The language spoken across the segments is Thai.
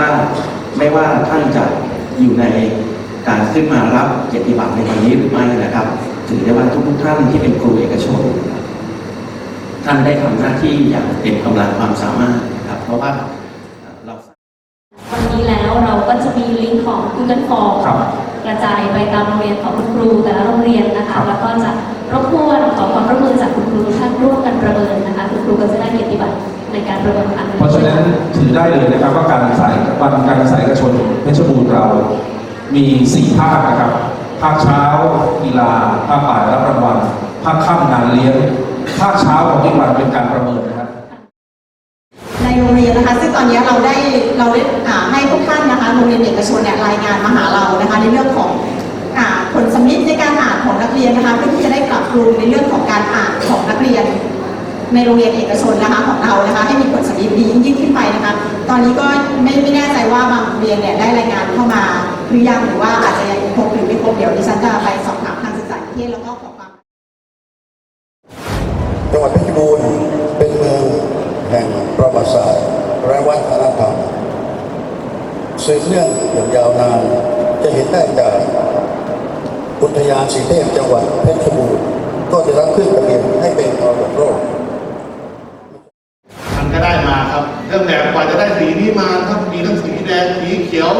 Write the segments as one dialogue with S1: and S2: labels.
S1: ลาดไม่ว่าท่านจะอยู่ในการขึ้นมารับเกียรติบัตรในวันนี้หรือไม่นะครับ ถือได้ว่าทุกๆท่านที่เป็นครูเอกชน ท่านได้ทำหน้าที่อย่างเต็มกำลังความสามารถนะครับ เพราะว่าเรา
S2: วันนี้แล้วเราก็จะมีลิงก์ของ Google Form
S3: ครับ
S2: กระจายไปตามโรงเรียนของคุณครูแต่ละโรงเรียนนะ
S3: ครั
S2: คะ
S3: บ
S2: แล้วก็จะ รบกวนขอความร่วมมือจากคุณครูทุกท่านร่วมกันประเมินนะคะคุณครูก็จะได้เกียรติบัตรในการประเมินครั้งนี้
S3: เพราะฉะนั้นถือได้เลยนะครับว่าการศึกษาวันการศึกษาเอกชนเพชรบูรณ์เรา มีสี่ภาคนะครับภาคเช้ากีฬาภาคบ่ายรับรางวัลภาคค่ำงานเลี้ยงภาคเช้าของอีกวันเป็นการประเมินนะครับ
S4: ในโรงเรียนนะคะซึ่งตอนนี้เราได้เราได้อ่าให้ทุกท่านนะคะโรงเรียนเอกชนเนี่ยรายงานมาหาเรานะคะในเรื่องของอ่าผ ลสำลิดในการอ่านของนักเรียนนะคะเพื่อที่จะได้ปรับปรุงในเรื่องของการอ่านของนักเรียน ในโรงเรียนเอกชนนะคะของเรานะคะ ให้มีผลสำลิดดียิ่งยิ่งขึ้นไปนะคะ ตอนนี้ก็ไม่ไม่แน่ใจว่าบางโรงเรียนเนี่ยได้รายงานเข้ามาหรือยังหรือว่าอาจจะยังครบหรือไม่ครบเดี๋ยวดิฉันจะไปสอบถามทางศึกษาธิเทศแล้วก็ขอความ
S5: จังหวัดเพชรบูรณ์เป็นเมืองแห่งประวัติศาสตร์และวัฒนธรรมสืบเนื่องอย่างยาวนานจะเห็นได้จาก อุทยานสีเทพจังหวัดเพชรบูรณ์ก็จะรับขึ้นทะเบียนให้เป็นมรดกโลก
S6: มันก็ได้มาครับ เรื่องแบบกว่าจะได้สีนี้มาถ้ามีทั้งสีแดงสีเขียว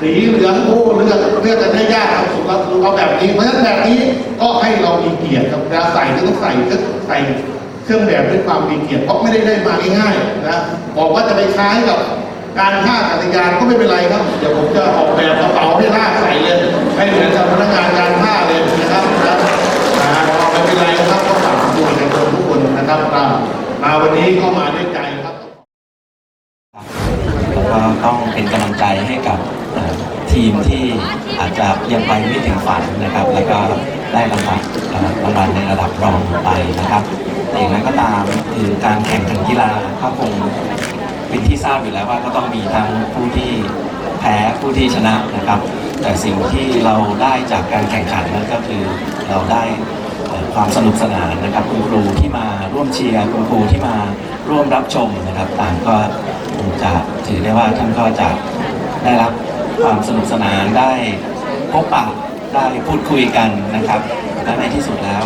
S6: สีเหลืองโอ้เลือกเลือกกันได้ยากครับสุดแล้วคือเอาแบบนี้เพราะฉะนั้นแบบนี้ก็ให้เรามีเกียรติครับเวลาใส่ก็ต้องใส่เครื่องใส่เครื่องแบบด้วยความมีเกียรติเพราะไม่ได้ได้มาง่ายๆนะบอกว่าจะไปคล้ายกับการท่าอากาศยานก็ไม่เป็นไรครับเดี๋ยวผมจะออกแบบกระเป๋าให้ลากใส่เลย ให้เหมือนกับพนักงานการท่าเลยนะครับนะนะไม่เป็นไรนะครับก็ฝากดูในคนทุกคนนะครับอ่ามมาวันนี้ก็มาด้วยใจครับ
S1: แล้วก็ต้องเป็นกำลังใจให้กับทีมที่อาจจะยังไปไม่ถึงฝันนะครับ แล้วก็ได้รางวัลรางวัลในระดับรองไปนะครับอย่างนั้นก็ตามคือการแข่งขันกีฬาก็คงเป็นที่ทราบอยู่แล้วว่าก็ต้องมีทั้งผู้ที่แพ้ผู้ที่ชนะนะครับ แต่สิ่งที่เราได้จากการแข่งขันนั่นก็คือเราได้ความสนุกสนานนะครับคุณครูที่มาร่วมเชียร์คุณครูที่มาร่วมรับชมนะครับต่างก็จะถือได้ว่าท่านก็จะได้รับความสนุกสนานได้พบปะได้พูดคุยกันนะครับและในที่สุดแล้ว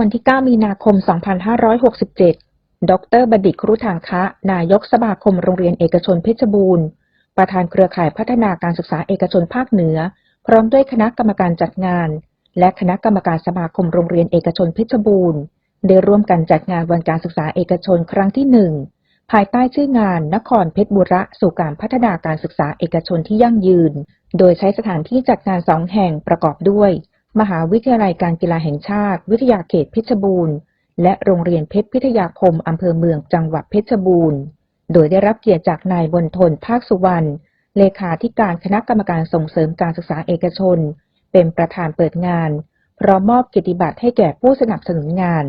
S1: วัน
S7: ที่ 9 มีนาคม 2567 ดรบดิตครุฑางคะ นายกสมาคมโรงเรียนเอกชนเพชรบูรณ์ ประธานเครือข่ายพัฒนาการศึกษาเอกชนภาคเหนือ พร้อมด้วยคณะกรรมการจัดงาน และคณะกรรมการสมาคมโรงเรียนเอกชนเพชรบูรณ์ ได้ร่วมกันจัดงานวันการศึกษาเอกชนครั้งที่หนึ่งภายใต้ชื่องานนครเพชรบุระสู่การพัฒนาการศึกษาเอกชนที่ยั่งยืน โดยใช้สถานที่จัดงานสองแห่งประกอบด้วย มหาวิทยาลัยการกีฬาแห่งชาติ วิทยาเขตเพชรบูรณ์ และโรงเรียนเพชรพิทยาคมอำเภอเมืองจังหวัดเพชรบูรณ์ โดยได้รับเกียรติจากนายบนทนภาคสุวรรณ เลขาธิการคณะกรรมการส่งเสริมการศึกษาเอกชน เป็นประธานเปิดงานพร้อมมอบเกียรติบัตรให้แก่ผู้สนับสนุนงาน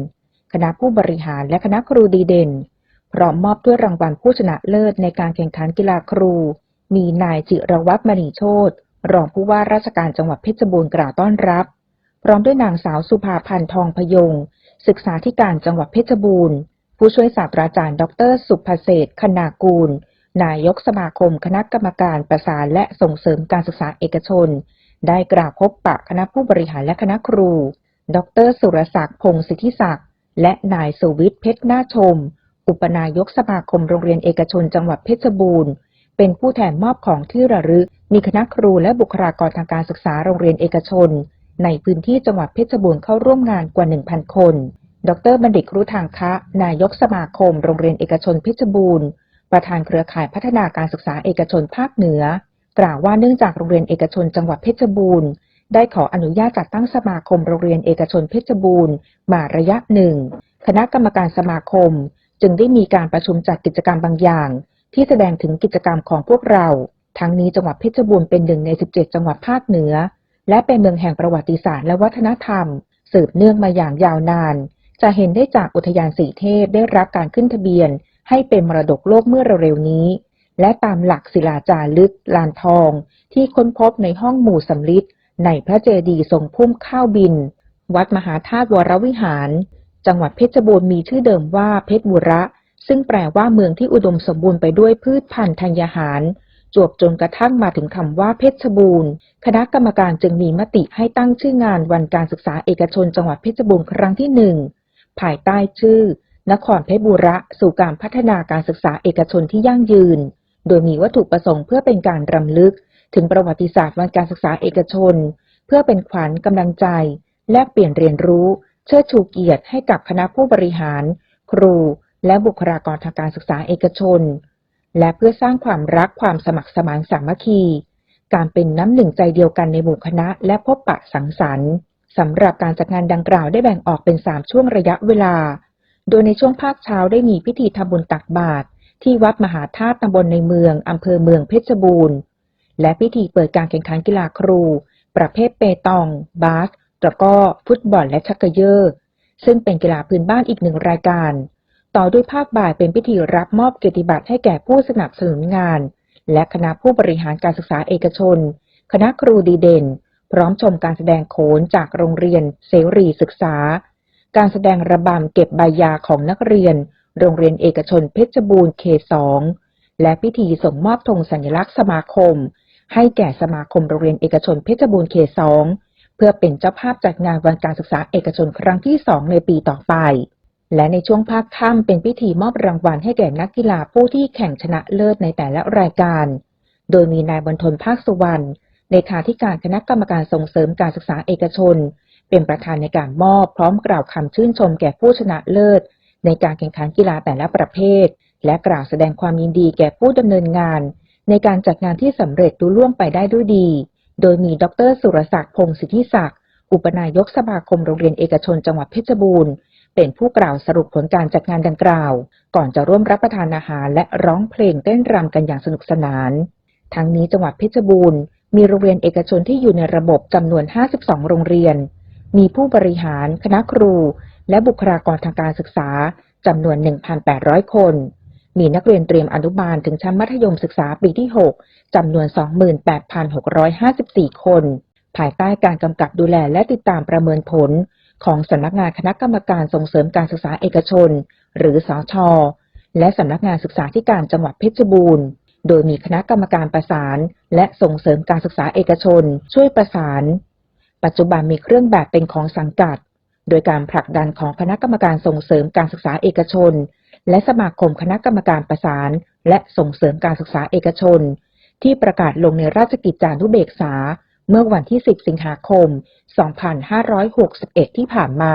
S7: คณะผู้บริหารและคณะครูดีเด่น พร้อมมอบด้วยรางวัลผู้ชนะเลิศในการแข่งขันกีฬาครู มีนายจิรวัตรมณีโชต รองผู้ว่าราชการจังหวัดเพชรบูรณ์กล่าวต้อนรับ พร้อมด้วยนางสาวสุภาพันธ์ทองพยง ศึกษาธิการจังหวัดเพชรบูรณ์ ผู้ช่วยศาสตราจารย์ ดร สุภเศษคณากูล นายกสมาคมคณะกรรมการประสานและส่งเสริมการศึกษาเอกชน ได้กล่าวพบปะคณะผู้บริหารและคณะครู ดร สุรศักดิ์พงศิทธิศักดิ์และนายสุวิทย์เพชรนาชม อุปนายกสมาคมโรงเรียนเอกชนจังหวัดเพชรบูรณ์ เป็นผู้แทนมอบของที่ระลึก มีคณะครูและบุคลากรทางการศึกษาโรงเรียนเอกชน ในพื้นที่จังหวัดเพชรบูรณ์เข้าร่วมงานกว่า 1,000 คน ดรบัณฑิตรู้ทางคะ นายกสมาคม โรงเรียนเอกชนเพชรบูรณ์ ประธานเครือข่ายพัฒนาการศึกษาเอกชนภาคเหนือ กล่าวว่าเนื่องจากโรงเรียนเอกชนจังหวัดเพชรบูรณ์ได้ขออนุญาตจัดตั้งสมาคมโรงเรียนเอกชนเพชรบูรณ์มาระยะหนึ่ง คณะกรรมการสมาคม จึงได้มีการประชุมจัดกิจกรรมบางอย่าง ที่แสดงถึงกิจกรรมของพวกเรา ทั้งนี้จังหวัดเพชรบูรณ์เป็นหนึ่งใน 17 จังหวัดภาคเหนือ และเป็นเมืองแห่งประวัติศาสตร์และวัฒนธรรม สืบเนื่องมาอย่างยาวนาน จะเห็นได้จากอุทยานสีเทพได้รับการขึ้นทะเบียน ให้เป็นมรดกโลกเมื่อเร็วๆนี้ และตามหลักศิลาจารึก ลานทอง ที่ค้นพบในห้องหมู่สำลิดในพระเจดีย์ทรงพุ่มข้าวบิน วัดมหาธาตุวรวิหาร จังหวัดเพชรบูรณ์มีชื่อเดิมว่าเพชรบุระ ซึ่งแปลว่าเมืองที่อุดมสมบูรณ์ไปด้วยพืชพันธุ์ธัญญาหาร จวบจนกระทั่งมาถึงคำว่าเพชรบูรณ์ คณะกรรมการจึงมีมติให้ตั้งชื่องานวันการศึกษาเอกชนจังหวัดเพชรบูรณ์ครั้งที่หนึ่งภายใต้ชื่อ นครเพชรบุระสู่การพัฒนาการศึกษาเอกชนที่ยั่งยืน โดยมีวัตถุประสงค์เพื่อเป็นการรำลึก ถึงประวัติศาสตร์วันการศึกษาเอกชน เพื่อเป็นขวัญกำลังใจ แลกเปลี่ยนเรียนรู้ เชิดชูเกียรติให้กับคณะผู้บริหาร ครู และบุคลากรทางการศึกษาเอกชน และเพื่อสร้างความรักความสมัครสมานสามัคคี การเป็นน้ำหนึ่งใจเดียวกันในหมู่คณะ และพบปะสังสรรค์สำหรับการจัดงานดังกล่าวได้แบ่งออกเป็น 3 ช่วงระยะเวลา โดยในช่วงภาคเช้าได้มีพิธีทำบุญตักบาตรที่วัดมหาธาตุตำบลในเมืองอำเภอเมืองเพชรบูรณ์ และพิธีเปิดการแข่งขันกีฬาครู ประเภทเปตอง บาสตะก้อฟุตบอลและชักเกยอร์ ซึ่งเป็นกีฬาพื้นบ้านอีกหนึ่งรายการ ต่อด้วยภาคบ่ายเป็นพิธีรับมอบเกียรติบัตรให้แก่ผู้สนับสนุนงาน และคณะผู้บริหารการศึกษาเอกชน คณะครูดีเด่น พร้อมชมการแสดงโขนจากโรงเรียน เสรีศึกษา การแสดงระบำเก็บใบยาของนักเรียน โรงเรียนเอกชนเพชรบูรณ์เขตสองและพิธีส่งมอบธงสัญลักษณ์สมาคม ให้แก่สมาคมโรงเรียนเอกชนเพชรบูรณ์เขตสองเพื่อเป็นเจ้าภาพจัดงานวันการศึกษาเอกชนครั้งที่สองในปีต่อไป และในช่วงภาคค่ำเป็นพิธีมอบรางวัลให้แก่นักกีฬาผู้ที่แข่งชนะเลิศในแต่ละรายการ โดยมีนายบรรทนภาคสุวรรณเลขาธิการคณะกรรมการส่งเสริมการศึกษาเอกชน เป็นประธานในการมอบพร้อมกล่าวคำชื่นชมแก่ผู้ชนะเลิศ ในการแข่งขันกีฬาแต่ละประเภท และกล่าวแสดงความยินดีแก่ผู้ดำเนินงาน ในการจัดงานที่สำเร็จลุล่วงไปได้ด้วยดี โดยมีดรสุรศักดิ์พงศิทธิศักดิ์อุปนายกสมาคมโรงเรียนเอกชนจังหวัดเพชรบูรณ์ เป็นผู้กล่าวสรุปผลการจัดงานดังกล่าว ก่อนจะร่วมรับประทานอาหารและร้องเพลงเต้นรำกันอย่างสนุกสนาน ทั้งนี้จังหวัดเพชรบูรณ์มีโรงเรียนเอกชนที่อยู่ในระบบจำนวน 52 โรงเรียน มีผู้บริหาร คณะครู และบุคลากรทางการศึกษาจำนวน 1,800 คน มีนักเรียนเตรียมอนุบาลถึงชั้นมัธยมศึกษาปีที่ 6 จำนวน 28,654 คน ภายใต้การกำกับดูแลและติดตามประเมินผล ของสำนักงานคณะกรรมการส่งเสริมการศึกษาเอกชน หรือสอชอและสำนักงานศึกษาธิการจังหวัดเพชรบูรณ์ โดยมีคณะกรรมการประสาน และส่งเสริมการศึกษาเอกชน ช่วยประสาน ปัจจุบันมีเครื่องแบบเป็นของสังกัด โดยการผลักดันของคณะกรรมการส่งเสริมการศึกษาเอกชน และสมาคมคณะกรรมการประสาน และส่งเสริมการศึกษาเอกชน ที่ประกาศลงในราชกิจจานุเบกษา เมื่อวันที่ 10 สิงหาคม 2561 ที่ผ่านมา